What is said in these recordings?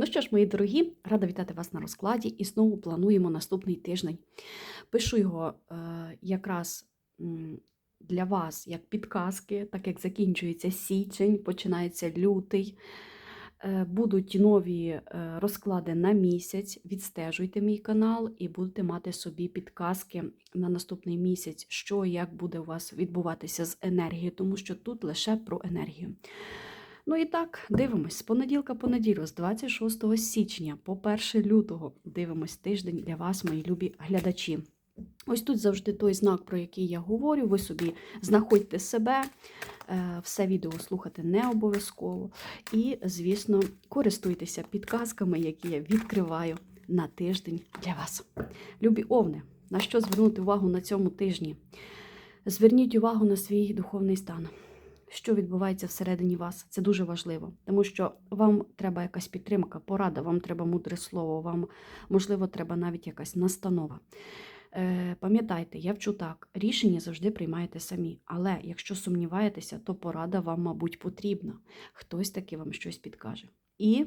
Ну що ж, мої дорогі, рада вітати вас на розкладі і знову плануємо наступний тиждень. Пишу його е, якраз для вас як підказки, так як закінчується січень, починається лютий. Е, Будуть нові е, розклади на місяць. Відстежуйте мій канал і будете мати собі підказки на наступний місяць, що і як буде у вас відбуватися з енергією, тому що тут лише про енергію. Ну і так, дивимось. З понеділка по неділю, з 26 січня по 1 лютого дивимось тиждень для вас, мої любі глядачі. Ось тут завжди той знак, про який я говорю. Ви собі знаходьте себе, е, все відео слухати не обов'язково. І, звісно, користуйтеся підказками, які я відкриваю на тиждень для вас. Любі овни, на що звернути увагу на цьому тижні? Зверніть увагу на свій духовний стан. Що відбувається всередині вас, це дуже важливо, тому що вам треба якась підтримка, порада, вам треба мудре слово, вам, можливо, треба навіть якась настанова. Е, Пам'ятайте, я вчу так: рішення завжди приймаєте самі. Але якщо сумніваєтеся, то порада вам, мабуть, потрібна. Хтось таки вам щось підкаже. І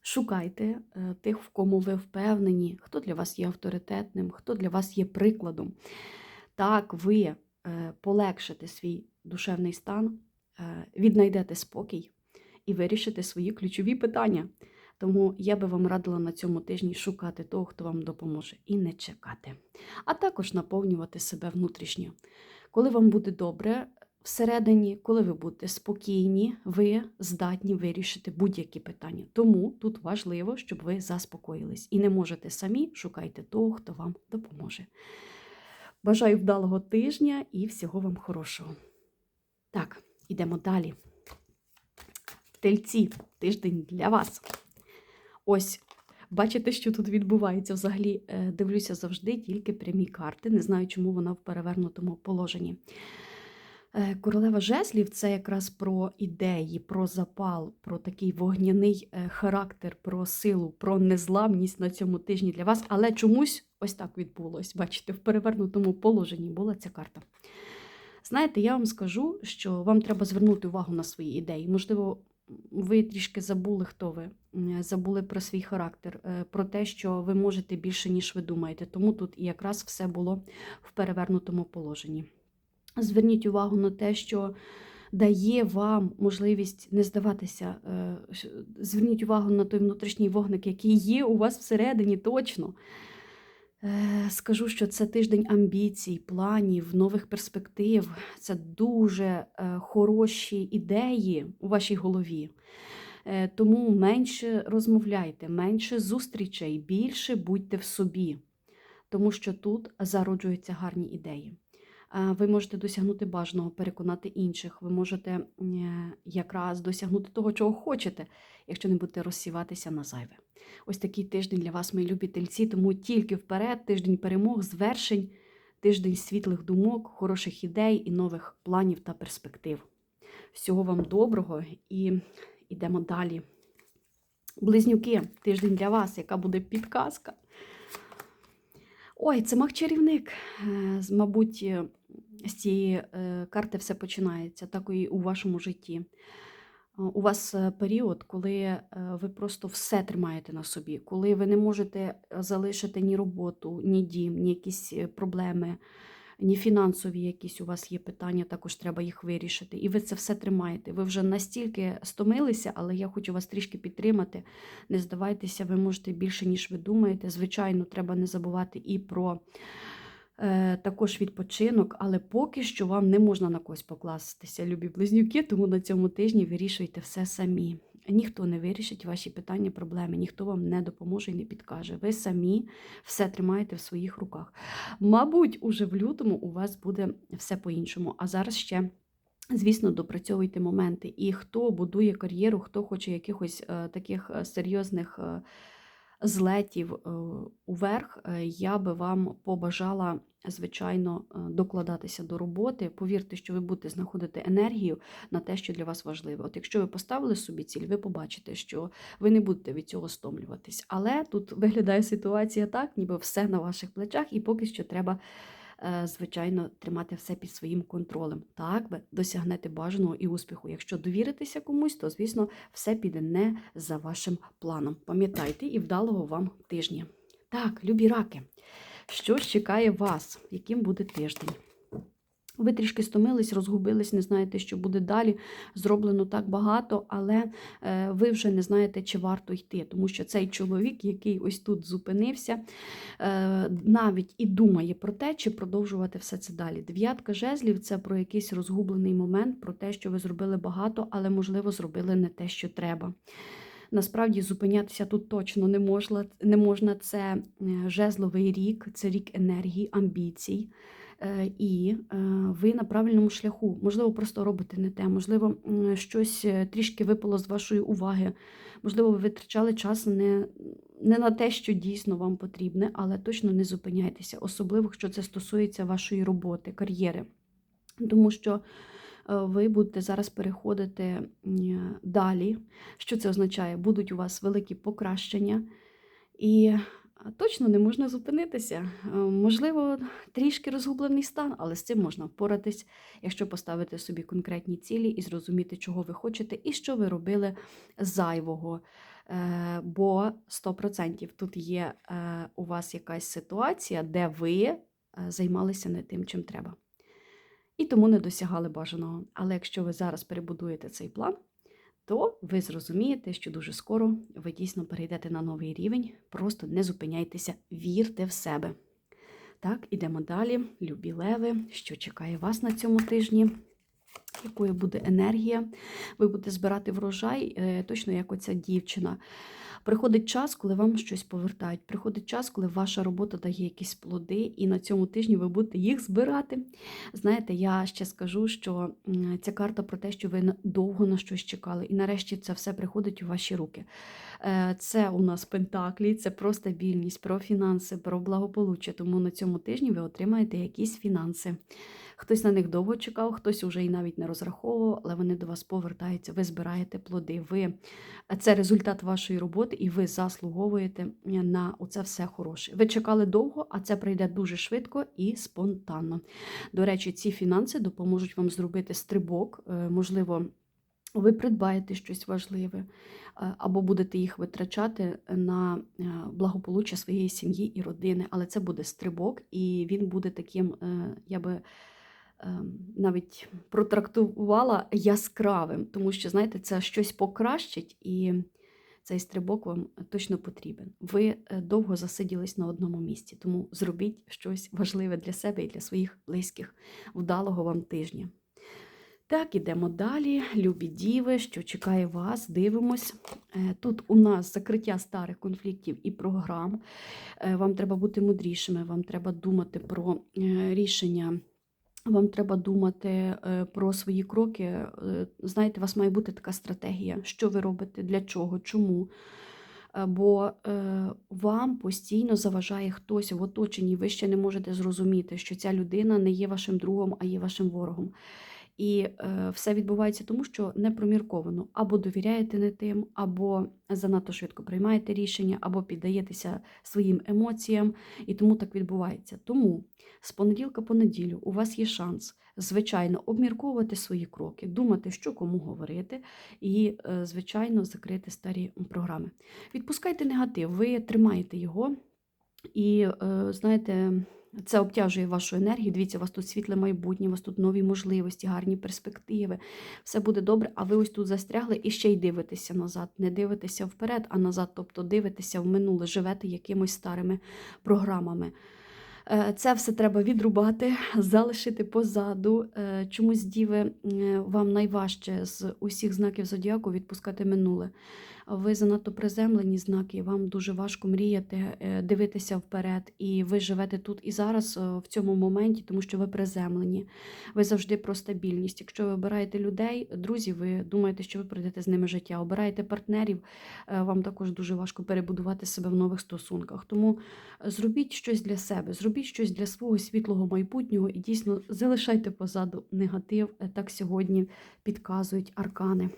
шукайте е, тих, в кому ви впевнені, хто для вас є авторитетним, хто для вас є прикладом. Так, ви е, полегшите свій душевний стан, е, віднайдете спокій і вирішите свої ключові питання. Тому я би вам радила на цьому тижні шукати того, хто вам допоможе, і не чекати. А також наповнювати себе внутрішньо. Коли вам буде добре всередині, коли ви будете спокійні, ви здатні вирішити будь-які питання. Тому тут важливо, щоб ви заспокоїлись. І не можете самі, шукайте того, хто вам допоможе. Бажаю вдалого тижня і всього вам хорошого. Так, ідемо далі. Тельці, тиждень для вас. Ось, бачите, що тут відбувається. Взагалі е, дивлюся завжди тільки прямі карти. Не знаю, чому вона в перевернутому положенні. Е, Королева жезлів це якраз про ідеї, про запал, про такий вогняний е, характер, про силу, про незламність на цьому тижні для вас. Але чомусь ось так відбулось. Бачите, в перевернутому положенні була ця карта. Знаєте, я вам скажу, що вам треба звернути увагу на свої ідеї. Можливо, ви трішки забули, хто ви, забули про свій характер, е, про те, що ви можете більше, ніж ви думаєте. Тому тут і якраз все було в перевернутому положенні. Зверніть увагу на те, що дає вам можливість не здаватися. е, Зверніть увагу на той внутрішній вогник, який є у вас всередині точно. Скажу, що це тиждень амбіцій, планів, нових перспектив. Це дуже е, хороші ідеї у вашій голові. Е, Тому менше розмовляйте, менше зустрічей, більше будьте в собі, тому що тут зароджуються гарні ідеї. Е, Ви можете досягнути бажаного, переконати інших. Ви можете е, якраз досягнути того, чого хочете, якщо не будете розсіватися на зайве. Ось такий тиждень для вас, мої любі тельці, тому тільки вперед, тиждень перемог, звершень, тиждень світлих думок, хороших ідей і нових планів та перспектив. Всього вам доброго і йдемо далі. Близнюки, тиждень для вас, яка буде підказка. Ой, це маг-чарівник. Е, Мабуть, з цієї е, карти все починається, так і у вашому житті. У вас е, період, коли е, ви просто все тримаєте на собі, коли ви не можете залишити ні роботу, ні дім, ні якісь проблеми, ні фінансові якісь у вас є питання, також треба їх вирішити. І ви це все тримаєте. Ви вже настільки стомилися, але я хочу вас трішки підтримати. Не здавайтеся, ви можете більше, ніж ви думаєте. Звичайно, треба не забувати і про також відпочинок, але поки що вам не можна на когось покластися, любі близнюки, тому на цьому тижні вирішуйте все самі. Ніхто не вирішить ваші питання, проблеми, ніхто вам не допоможе і не підкаже. Ви самі все тримаєте в своїх руках. Мабуть, уже в лютому у вас буде все по-іншому. А зараз ще. Звісно, допрацьовуйте моменти. І хто будує кар'єру, хто хоче якихось е, таких е, серйозних е, злетів е, уверх, е, я би вам побажала, звичайно, е, докладатися до роботи. Повірте, що ви будете знаходити енергію на те, що для вас важливо. От якщо ви поставили собі ціль, ви побачите, що ви не будете від цього стомлюватись. Але тут виглядає ситуація так, ніби все на ваших плечах, і поки що треба звичайно, тримати все під своїм контролем. Так ви досягнете бажаного і успіху. Якщо довіритеся комусь, то звісно все піде не за вашим планом. Пам'ятайте і вдалого вам тижня. Так, любі раки, що ж чекає вас? Яким буде тиждень? Ви трішки стомились, розгубились, не знаєте, що буде далі. Зроблено так багато, але е, ви вже не знаєте, чи варто йти, тому що цей чоловік, який ось тут зупинився, е, навіть і думає про те, чи продовжувати все це далі. Дев'ятка жезлів це про якийсь розгублений момент, про те, що ви зробили багато, але, можливо, зробили не те, що треба. Насправді зупинятися тут точно не можна. Не можна. Це е, жезловий рік, це рік енергії, амбіцій. Е, І е, ви на правильному шляху. Можливо, просто робите не те, можливо, щось е, трішки випало з вашої уваги. Можливо, ви витрачали час не, не на те, що дійсно вам потрібне, але точно не зупиняйтеся, особливо, якщо це стосується вашої роботи, кар'єри. Тому що ви будете зараз переходити далі. Що це означає? Будуть у вас великі покращення, і точно не можна зупинитися. Е, Можливо, трішки розгублений стан, але з цим можна впоратись, якщо поставити собі конкретні цілі і зрозуміти, чого ви хочете і що ви робили зайвого. Е, Бо 100% тут є е, у вас якась ситуація, де ви займалися не тим, чим треба. І тому не досягали бажаного. Але якщо ви зараз перебудуєте цей план, то ви зрозумієте, що дуже скоро ви дійсно перейдете на новий рівень. Просто не зупиняйтеся, вірте в себе. Так, ідемо далі. Любі леви, що чекає вас на цьому тижні? Якою буде енергія? Ви будете збирати врожай, е, точно як оця дівчина. Приходить час, коли вам щось повертають. Приходить час, коли ваша робота дає якісь плоди, і на цьому тижні ви будете їх збирати. Знаєте, я ще скажу, що ця карта про те, що ви довго на щось чекали, і нарешті це все приходить у ваші руки. Е, Це у нас пентаклі, це про стабільність, про фінанси, про благополуччя. Тому на цьому тижні ви отримаєте якісь фінанси. Хтось на них довго чекав, хтось уже і навіть не розраховував, але вони до вас повертаються. Ви збираєте плоди. Ви це результат вашої роботи, і ви заслуговуєте на оце все хороше. Ви чекали довго, а це прийде дуже швидко і спонтанно. До речі, ці фінанси допоможуть вам зробити стрибок, е, можливо. Ви придбаєте щось важливе, е, або будете їх витрачати на е, благополуччя своєї сім'ї і родини. Але це буде стрибок, і він буде таким, я би навіть протрактувала яскравим, тому що, знаєте, це щось покращить, і цей стрибок вам точно потрібен. Ви е, довго засиділись на одному місці, тому зробіть щось важливе для себе і для своїх близьких. Вдалого вам тижня. Так, ідемо далі. Любі діви, що чекає вас, дивимось. Е, Тут у нас закриття старих конфліктів і програм. Е, Вам треба бути мудрішими, вам треба думати про рішення. Вам треба думати е, про свої кроки. Е, Знаєте, у вас має бути така стратегія, що ви робите, для чого, чому. Бо е, вам постійно заважає хтось в оточенні, ви ще не можете зрозуміти, що ця людина не є вашим другом, а є вашим ворогом. І е, все відбувається тому, що непромірковано або довіряєте не тим, або занадто швидко приймаєте рішення, або піддаєтеся своїм емоціям, і тому так відбувається. Тому з понеділка по неділю у вас є шанс, звичайно, обмірковувати свої кроки, думати, що кому говорити, і, е, звичайно, закрити старі програми. Відпускайте негатив, ви тримаєте його, і е, знаєте. Це обтяжує вашу енергію. Дивіться, у вас тут світле майбутнє, у вас тут нові можливості, гарні перспективи. Все буде добре, а ви ось тут застрягли і ще й дивитеся назад. Не дивитеся вперед, а назад, тобто дивитеся в минуле, живете якимось старими програмами. Е, Це все треба відрубати, залишити позаду. Е, Чомусь діви е, вам найважче з усіх знаків зодіаку відпускати минуле. Ви занадто приземлені знаки, вам дуже важко мріяти, е, дивитися вперед, і ви живете тут і зараз е, в цьому моменті, тому що ви приземлені. Ви завжди про стабільність. Якщо ви обираєте людей, друзі, ви думаєте, що ви пройдете з ними життя. Обираєте партнерів, е, вам також дуже важко перебудувати себе в нових стосунках. Тому зробіть щось для себе, зробіть щось для свого світлого майбутнього і дійсно залишайте позаду негатив. Так сьогодні підказують аркани.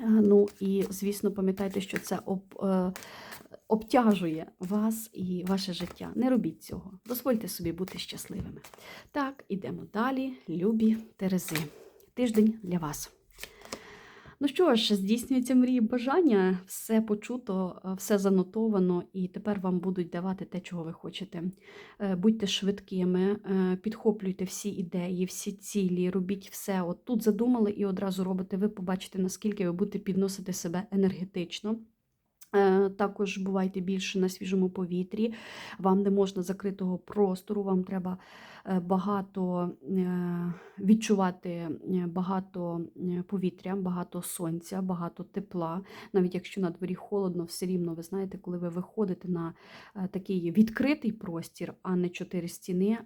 Е, Ну і звісно, пам'ятайте, що це об, е, обтяжує вас і ваше життя. Не робіть цього. Дозвольте собі бути щасливими. Так, ідемо далі. Любі Терези. Тиждень для вас. Ну що ж, здійснюються мрії бажання, все почуто, е, все занотовано, і тепер вам будуть давати те, чого ви хочете. Е, Будьте швидкими, е, підхоплюйте всі ідеї, всі цілі, робіть все. От тут задумали і одразу робите. Ви побачите, наскільки ви будете підносити себе енергетично. Е, Також бувайте більше на свіжому повітрі. Вам не можна закритого простору, вам треба е, багато е, відчувати багато повітря, багато сонця, багато тепла. Навіть якщо на дворі холодно, все рівно ви знаєте, коли ви виходите на такий відкритий простір, а не чотири стіни,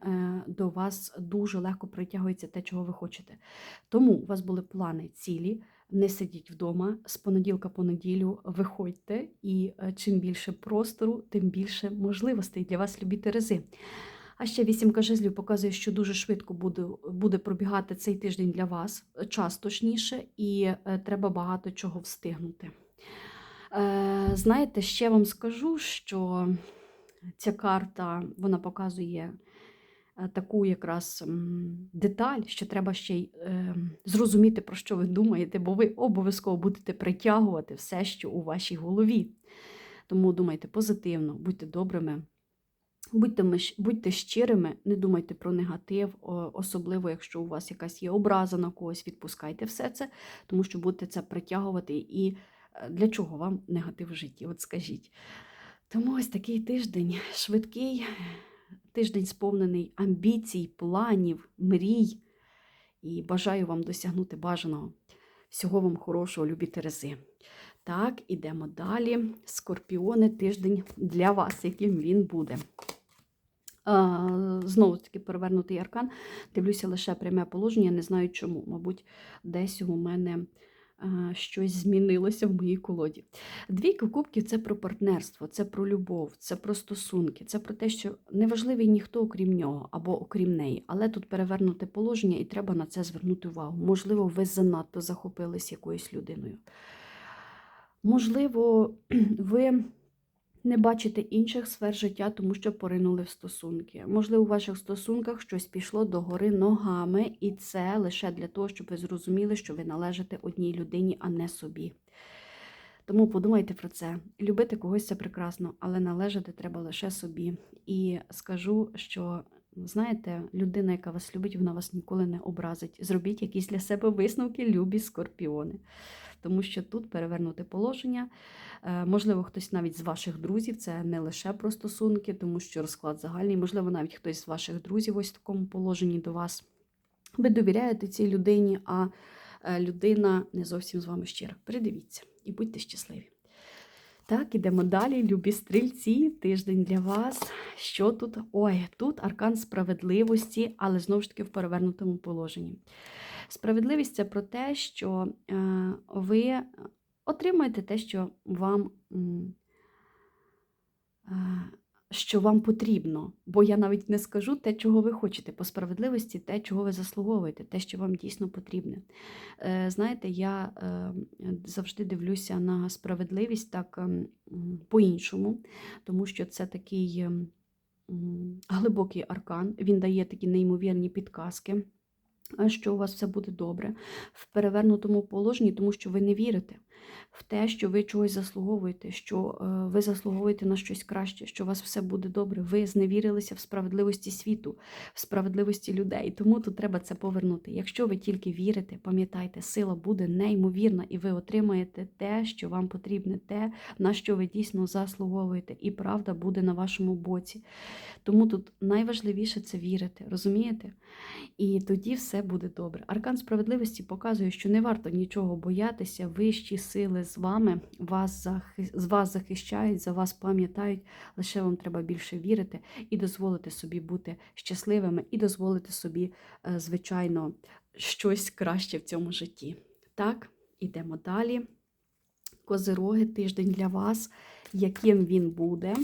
до вас дуже легко притягується те, чого ви хочете. Тому у вас були плани цілі. Не сидіть вдома з понеділка по неділю, виходьте, і е, чим більше простору, тим більше можливостей для вас, любі Терези. А ще вісімка жезлів показує, що дуже швидко буде, буде пробігати цей тиждень для вас, час точніше, і е, треба багато чого встигнути. Е, знаєте, ще вам скажу, що ця карта вона показує е, таку якраз деталь, що треба ще й е, зрозуміти, про що ви думаєте, бо ви обов'язково будете притягувати все, що у вашій голові. Тому думайте позитивно, будьте добрими. Будьте, будьте щирими, не думайте про негатив, особливо якщо у вас якась є образа на когось, відпускайте все це, тому що будете це притягувати. І е, для чого вам негатив в житті? От скажіть. Тому ось такий тиждень швидкий, тиждень сповнений амбіцій, планів, мрій. І бажаю вам досягнути бажаного. Всього вам хорошого, любі Терези. Так, ідемо далі. Скорпіони, тиждень для вас, яким він буде. Знову таки, перевернутий аркан. Дивлюся лише пряме положення, не знаю чому. Мабуть, десь у мене щось змінилося в моїй колоді. Двійка кубків це про партнерство, це про любов, це про стосунки, це про те, що неважливий ніхто окрім нього або окрім неї. Але тут перевернути положення, і треба на це звернути увагу. Можливо, ви занадто захопились якоюсь людиною. Можливо, ви не бачите інших сфер життя, тому що поринули в стосунки. Можливо, у ваших стосунках щось пішло догори ногами, і це лише для того, щоб ви зрозуміли, що ви належите одній людині, а не собі. Тому подумайте про це. Любити когось це прекрасно, але належати треба лише собі. І скажу, що знаєте, людина, яка вас любить, вона вас ніколи не образить. Зробіть якісь для себе висновки, любі скорпіони. Тому що тут перевернуте положення. Е, Можливо, хтось навіть з ваших друзів, це не лише про стосунки, тому що розклад загальний. Можливо, навіть хтось з ваших друзів ось в такому положенні до вас. Ви довіряєте цій людині, а е, людина не зовсім з вами щира. Передивіться і будьте щасливі. Так, ідемо далі. Любі стрільці, тиждень для вас. Що тут? Ой, тут аркан справедливості, але знову ж таки в перевернутому положенні. Справедливість це про те, що е, ви отримаєте те, що вам, е, що вам потрібно. Бо я навіть не скажу те, чого ви хочете. По справедливості, те, чого ви заслуговуєте, те, що вам дійсно потрібне. Е, Знаєте, я е, завжди дивлюся на справедливість так ем, по-іншому, тому що це такий ем, глибокий аркан, він дає такі неймовірні підказки. Що у вас все буде добре в перевернутому положенні, тому що ви не вірите в те, що ви чогось заслуговуєте, що е, ви заслуговуєте на щось краще, що у вас все буде добре. Ви зневірилися в справедливості світу, в справедливості людей. Тому тут треба це повернути. Якщо ви тільки вірите, пам'ятайте, сила буде неймовірна, і ви отримаєте те, що вам потрібне, те, на що ви дійсно заслуговуєте, і правда буде на вашому боці. Тому тут найважливіше це вірити, розумієте? І тоді все буде добре. Аркан справедливості показує, що не варто нічого боятися, вищі сили з вами вас захи... з вас захищають, за вас пам'ятають. Лише вам треба більше вірити і дозволити собі бути щасливими, і дозволити собі, е, звичайно, щось краще в цьому житті. Так, ідемо далі. Козироги, тиждень для вас, яким він буде.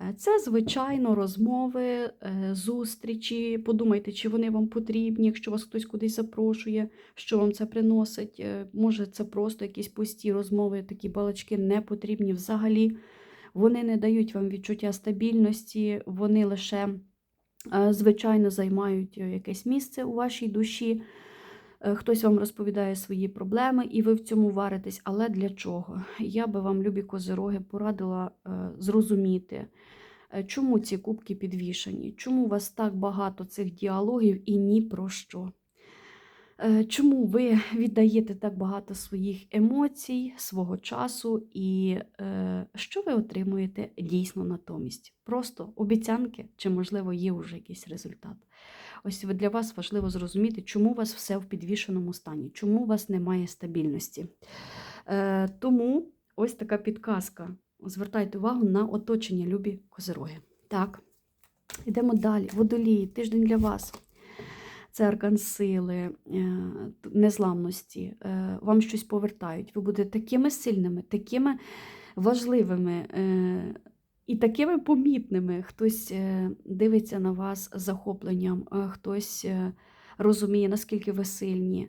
Е, Це, звичайно, розмови, е, зустрічі. Подумайте, чи вони вам потрібні, якщо вас хтось кудись запрошує, що вам це приносить. Е, Може, це просто якісь пусті розмови, такі балачки не потрібні взагалі. вони не дають вам відчуття стабільності, вони лише, звичайно, займають якесь місце у вашій душі. Е, Хтось вам розповідає свої проблеми, і ви в цьому варитесь. Але для чого? Я би вам, любі козироги, порадила е, зрозуміти, е, чому ці кубки підвішені, чому у вас так багато цих діалогів і ні про що. Е, Чому ви віддаєте так багато своїх емоцій, свого часу, і е, що ви отримуєте дійсно натомість? Просто обіцянки, чи, можливо, є вже якийсь результат? Ось для вас важливо зрозуміти, чому у вас все в підвішеному стані, чому у вас немає стабільності. Е, тому ось така підказка. Звертайте увагу на оточення, любі козироги. Так, йдемо далі. Водолії, тиждень для вас. Це аркан сили, е, незламності. Е, Вам щось повертають. Ви будете такими сильними, такими важливими е, і такими помітними. Хтось дивиться на вас з захопленням, хтось розуміє, наскільки ви сильні.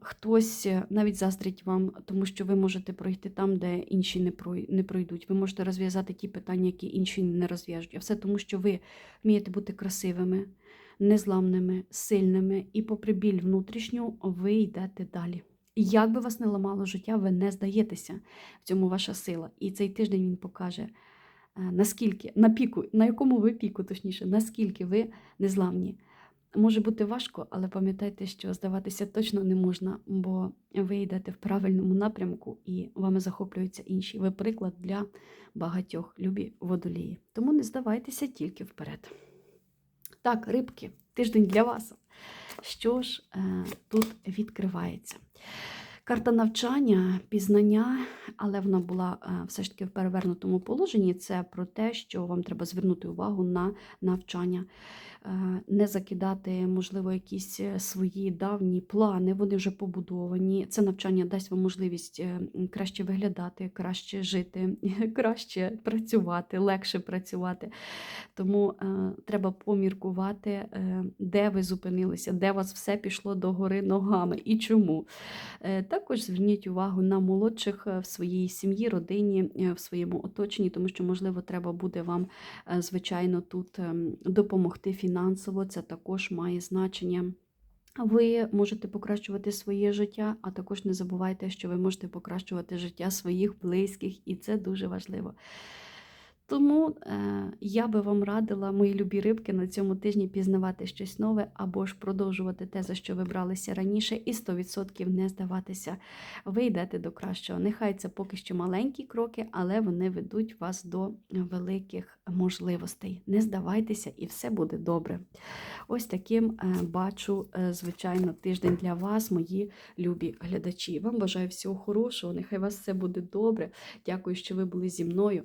Хтось навіть заздрить вам, тому що ви можете пройти там, де інші не пройдуть. Ви можете розв'язати ті питання, які інші не розв'яжуть. А все тому, що ви вмієте бути красивими, незламними, сильними, і попри біль внутрішню, ви йдете далі. Як би вас не ламало життя, ви не здаєтеся. В цьому ваша сила. І цей тиждень він покаже, е, наскільки, на піку, на якому ви піку, точніше, наскільки ви незламні. Може бути важко, але пам'ятайте, що здаватися точно не можна, бо ви йдете в правильному напрямку і вами захоплюються інші. Ви приклад для багатьох любі водолії. Тому не здавайтеся тільки вперед. Так, рибки, тиждень для вас. Що ж е, тут відкривається? Карта навчання, пізнання, але вона була е, все ж таки в перевернутому положенні. Це про те, що вам треба звернути увагу на навчання, не закидати, можливо, якісь е, свої давні плани, вони вже побудовані. Це навчання дасть вам можливість е, краще виглядати, краще жити, краще працювати, легше працювати. Тому е, треба поміркувати, е, де ви зупинилися, де вас все пішло догори ногами і чому. Е, Також зверніть увагу на молодших е, в своїй сім'ї, родині, е, в своєму оточенні, тому що, можливо, треба буде вам, е, звичайно, тут ем, допомогти фінансово. Це також має значення. Ви можете покращувати своє життя, а також не забувайте, що ви можете покращувати життя своїх близьких, і це дуже важливо. Тому е, я би вам радила, мої любі рибки, на цьому тижні пізнавати щось нове або ж продовжувати те, за що ви бралися раніше, і 100% не здаватися. Ви йдете до кращого. Нехай це поки що маленькі кроки, але вони ведуть вас до великих можливостей. Не здавайтеся, і все буде добре. Ось таким е, бачу, е, звичайно, тиждень для вас, мої любі глядачі. Вам бажаю всього хорошого. Нехай вас все буде добре. Дякую, що ви були зі мною